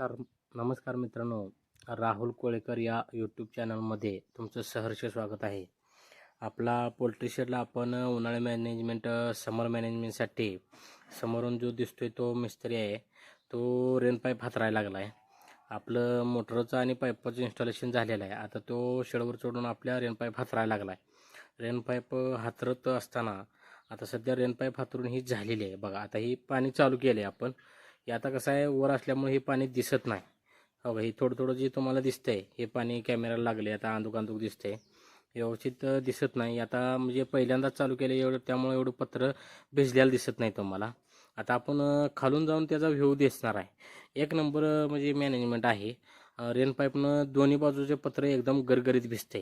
नमस्कार नमस्कार मित्रांनो. राहुल कोळेकर या यूट्यूब चॅनलमध्ये तुमचं सहर्ष स्वागत आहे. आपला पोल्ट्री शेडला आपण उन्हाळी मॅनेजमेंट समर मॅनेजमेंटसाठी समोरून जो दिसतोय तो मिस्त्री आहे तो रेन पाईप हातरायला लागला आहे आपलं मोटरचं आणि पाईपाचं इन्स्टॉलेशन झालेलं आहे. आता तो शेडवर चढून आपल्या रेन पाईप हातरायला लागला आहे रेन पाईप हातरत असताना आता सध्या रेन पाईप हातरून ही झालेली आहे. बघा आता ही पाणी चालू केलं आहे आपण. आता कसं आहे वर असल्यामुळे हे पाणी दिसत नाही. हो हे थोडं थोडं जे तुम्हाला दिसतंय हे पाणी कॅमेराला लागले आता आंदूक आंदूक दिसतंय. व्यवस्थित दिसत नाही. आता म्हणजे पहिल्यांदाच चालू केलं एवढं त्यामुळे एवढं पत्र भिजलेलं दिसत नाही तुम्हाला. आता आपण खालून जाऊन त्याचा व्ह्यू दिसणार आहे. एक नंबर म्हणजे मॅनेजमेंट आहे. रेनपाईपनं रेन पाईपनं दोन्ही बाजूचे पत्र एकदम गरगरीत भिजते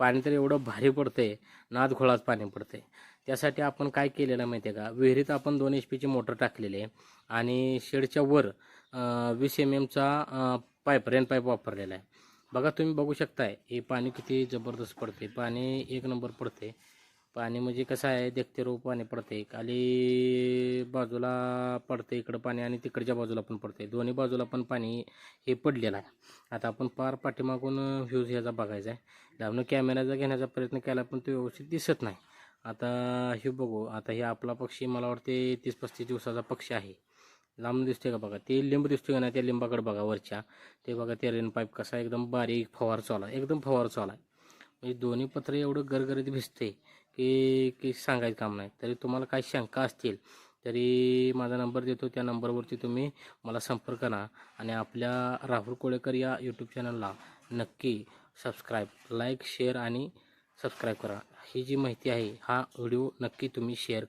पाणी तर एवढं भारी पडते नादखोळाच पाणी पडते त्यासाठी आपण काय केलेलं माहिती आहे का? विहिरीत आपण दोन एच पीची मोटर टाकलेली आहे आणि शेडच्या वर वीस एम एमचा पाईप रेन पाईप वापरलेला आहे. बघा तुम्ही बघू शकताय हे पाणी किती जबरदस्त पडते पाणी एक नंबर पडते पाणी म्हणजे कसं आहे देखते रोप पाणी पडते खाली बाजूला पडते इकडं पाणी आणि तिकडच्या बाजूला पण पडते दोन्ही बाजूला पण पाणी हे पडलेलं आहे. आता आपण पार पाठीमागून व्ह्यूज ह्याचा बघायचा आहे. त्यामुळे कॅमेराचा घेण्याचा प्रयत्न केला पण तो व्यवस्थित दिसत नाही. आता हे बघू आता हे आपला पक्षी मला वाटते तीस पस्तीस दिवसाचा पक्षी आहे. लांब दिसते का बघा? ते लिंब दिसतोय का नाही त्या लिंबाकडे बघा वरच्या. ते बघा ते रेन पाईप कसा एकदम बारीक फवार चालू आहे. एकदम फवार चालू आहे. म्हणजे दोन्ही पत्र एवढं गरगरीत भिजते की की सांगायचं काम नाही. तरी तुम्हाला काही शंका असतील तरी माझा नंबर देतो. त्या नंबरवरती तुम्ही मला संपर्क करा. आणि आपल्या राहुल कोळेकर या यूट्यूब चॅनलला नक्की सबस्क्राईब लाईक शेअर आणि सबस्क्राईब करा. ही जी माहिती आहे हा व्हिडिओ नक्की तुम्ही शेअर